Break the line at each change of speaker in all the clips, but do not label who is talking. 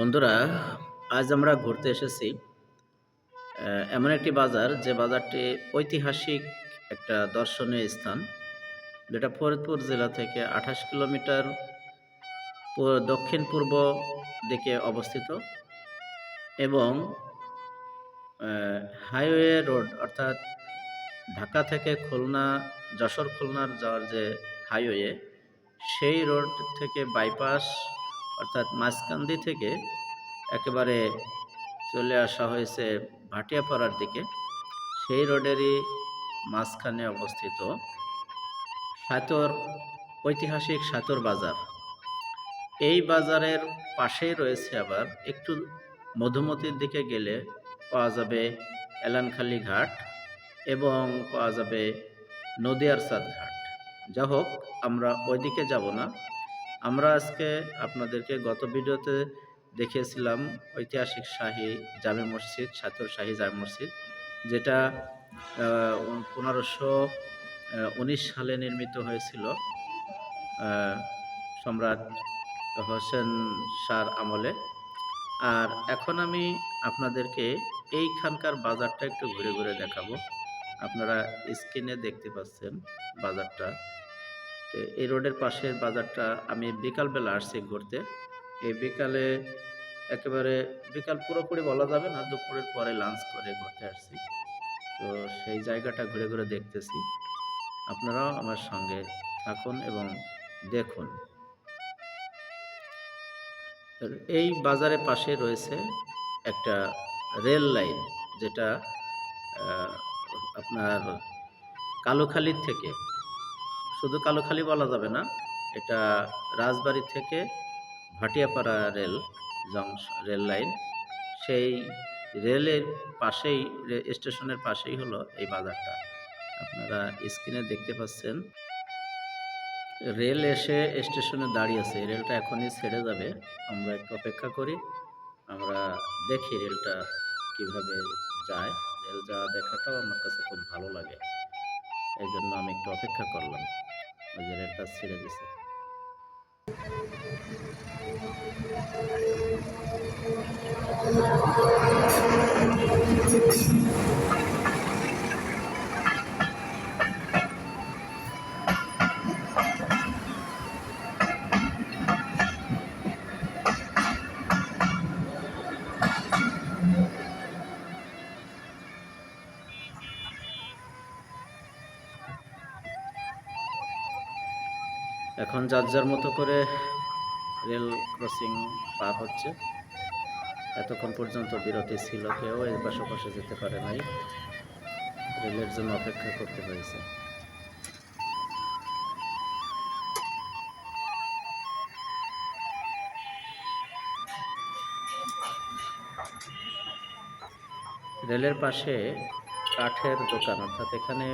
বন্ধুরা, আজ আমরা ঘুরতে এসেছি এমন একটি বাজার যে বাজারটি ঐতিহাসিক একটা দর্শনীয় স্থান। যেটা ফরিদপুর জেলা থেকে আঠাশ কিলোমিটার দক্ষিণ পূর্ব দিকে অবস্থিত এবং হাইওয়ে রোড অর্থাৎ ঢাকা থেকে খুলনা, যশোর খুলনার যাওয়ার যে হাইওয়ে, সেই রোড থেকে বাইপাস অর্থাৎ মাঝকান্দি থেকে একেবারে চলে আসা হয়েছে ভাটিয়াপাড়ার দিকে। সেই রোডেরই মাঝখানে অবস্থিত সাতর, ঐতিহাসিক সাতর বাজার। এই বাজারের পাশেই রয়েছে আবার একটু মধুমতির দিকে গেলে পাওয়া যাবে এলানখালি ঘাট এবং পাওয়া যাবে নদিয়ার ঘাট। যা হোক আমরা ওইদিকে যাব না। আমরা আজকে আপনাদেরকে গত ভিডিওতে দেখিয়েছিলাম ঐতিহাসিক শাহী জামে মসজিদ সাতর শাহী জামে মসজিদ, যেটা পনেরোশো উনিশ সালে নির্মিত হয়েছিল। সম্রাট হোসেন শাহর আমলে। আর এখন আমি আপনাদেরকে এইখানকার বাজারটা একটু ঘুরে ঘুরে দেখাবো। আপনারা স্ক্রিনে দেখতে পাচ্ছেন বাজারটা। এই রোডের পাশের বাজারটা আমি বিকালবেলা আসছি ঘুরতে। এই বিকালে একেবারে বিকাল পুরোপুরি বলা যাবে না, দুপুরের পরে লাঞ্চ করে ঘুরতে আসছি। তো সেই জায়গাটা ঘুরে ঘুরে দেখতেছি। আপনারাও আমার সঙ্গে থাকুন এবং দেখুন। এই বাজারের পাশে রয়েছে একটা রেল লাইন, যেটা আপনার কালোখালির থেকে শুধু কালোখালী বলা যাবে না, এটা রাজবাড়ি থেকে Bhatiapara rail junction rail line. সেই রেলের পাশেই স্টেশনের পাশেই হলো এই বাজারটা। আপনারা স্ক্রিনে দেখতে পাচ্ছেন, রেল এসে স্টেশনে দাঁড়িয়ে আছে। রেলটা এখনই ছেড়ে যাবে। আমরা একটু অপেক্ষা করি, আমরা দেখি রেলটা কীভাবে যায়। রেল যাওয়া দেখাটাও আমার কাছে খুব ভালো লাগে। এই জন্য আমি একটু অপেক্ষা করলাম। ওই যে রেলটা ছেড়ে দিছে। এখন যার যার মতো করে রেল ক্রসিং পার হচ্ছে, এতক্ষণ পর্যন্ত বিরতি ছিল কেউ এর পাশে পাশে যেতে পারে নাই। রেলের জন্য অপেক্ষা করতে হয়েছে। রেলের পাশে কাঠের দোকান, অর্থাৎ এখানে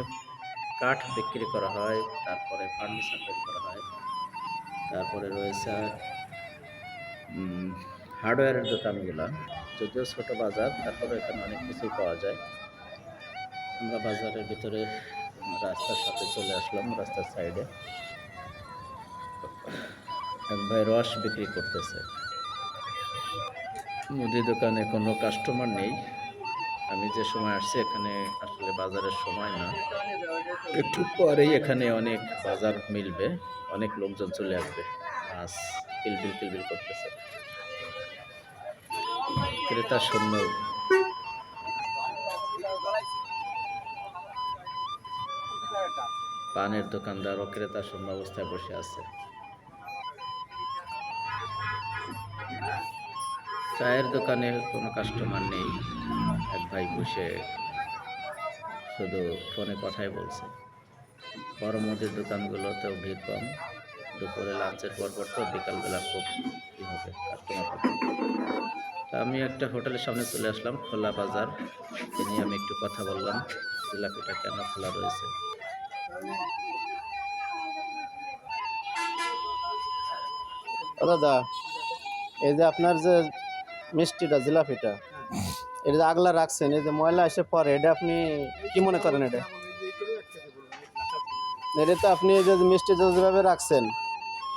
কাঠ বিক্রি করা হয়, তারপরে ফার্নিচার তৈরি করা হয়। তারপরে রয়েছে আর হার্ডওয়্যারের দোকানগুলো, যদিও ছোট বাজার, তারপরে এখানে অনেক কিছুই পাওয়া যায়। আমরা বাজারের ভিতরে রাস্তার সাথে চলে আসলাম, রাস্তার সাইডে এক ভাই রস বিক্রি করতেছে। মুদি দোকানে কোনো কাস্টমার নেই। আমি যে সময় আসছি এখানে আসলে বাজারের সময় না। একটু পরেই এখানে অনেক বাজার মিলবে অনেক লোকজন চলে আসবে। মাছ কিলবিল কিলবিল করতেছে। ক্রেতা শূন্য। পানের দোকানদার ও ক্রেতা শূন্য অবস্থায় বসে আছে। চায়ের দোকানে কোনো কাস্টমার নেই। এক ভাই বসে শুধু ফোনে কথাই বলছে। বড় মুদির দোকানগুলোতেও ভিড় কম। দুপুরে লাঞ্চের পর পর তো বিকালবেলা খুব কী হবে কাস্টমার তা আমি একটা হোটেলের সামনে চলে আসলাম, খোলা বাজার। নিয়ে আমি একটু কথা বললাম, জিলাপিটা কেন খোলা রয়েছে?
দাদা, এই যে আপনার যে মিষ্টিটা জিলাপিটা। এটা আগলা রাখছেন এই যে ময়লা এসে পরে এটা আপনি কি মনে করেন এটা? এটা তো আপনি এই যে মিষ্টি যেভাবে রাখছেন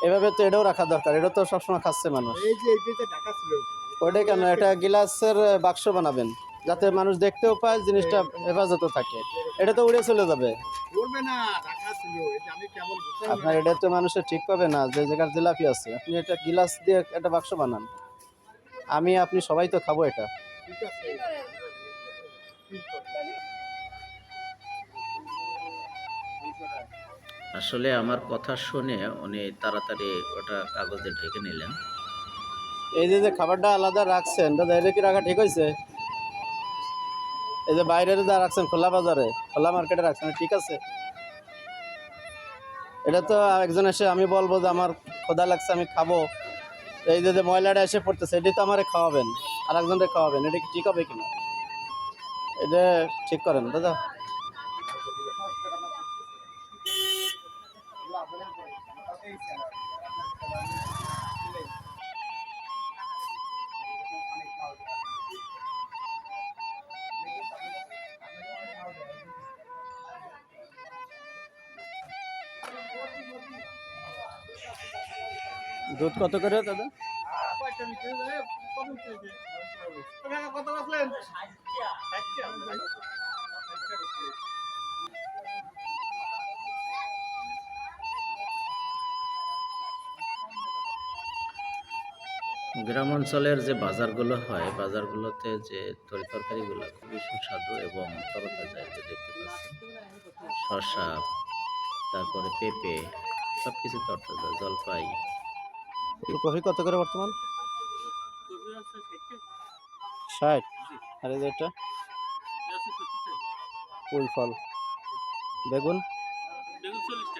এভাবে তো এটাও রাখা দরকার এটা তো সবসময় খাচ্ছে মানুষ। ওইটা কেন? এটা গিলাসের বাক্স বানাবেন যাতে মানুষ দেখতেও পায় জিনিসটা হেফাজত থাকে। এটা তো উড়ে চলে যাবে। আপনার এটা তো মানুষের ঠিক পাবে না যে জায়গার জিলাপি আছে আপনি এটা গিলাস দিয়ে একটা বাক্স বানান। আমি আপনি সবাই তো খাব এটা।
আসলে আমার কথা শুনে উনি তাড়াতাড়ি ওটা কাগজে ঢেকে নিলেন।
এই যে যে খাবারটা আলাদা রাখছেন দাদা এটা কি রাখা ঠিক হয়েছে? এই যে বাইরের যা রাখছেন খোলা বাজারে খোলা মার্কেটে রাখছেন ঠিক আছে? এটা তো একজন এসে আমি বলব যে আমার খোদা লাগছে আমি খাব। এই যে ময়লাটা এসে পড়তেছে এটি তো আমারে খাওয়াবেন আর একজনকে খাওয়াবেন, এটা কি ঠিক হবে কিনা? এটা ঠিক করেন, দাদা। দুধ কত করে দাদা?
গ্রাম অঞ্চলের যে বাজারগুলো হয়, বাজারগুলোতে যে তরি তরকারিগুলো খুবই সুস্বাদু এবং তরতাজা যে দেখতে পাচ্ছেন। শসা, তারপরে পেঁপে সব কিছু তরতাজা জলপাই
কফি কত করে বর্তমান? ষাট। আর এই যেটা ফুল ফল। বেগুন? বাহ,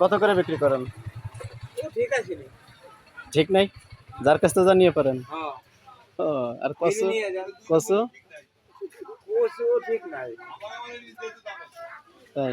কত করে বিক্রি করেন?
ঠিক
নাই? যার কাছ থেকে জানিয়ে পারেন।
হ্যাঁ।
আর
কসু
কচু?
ঠিক নাই।
তাই?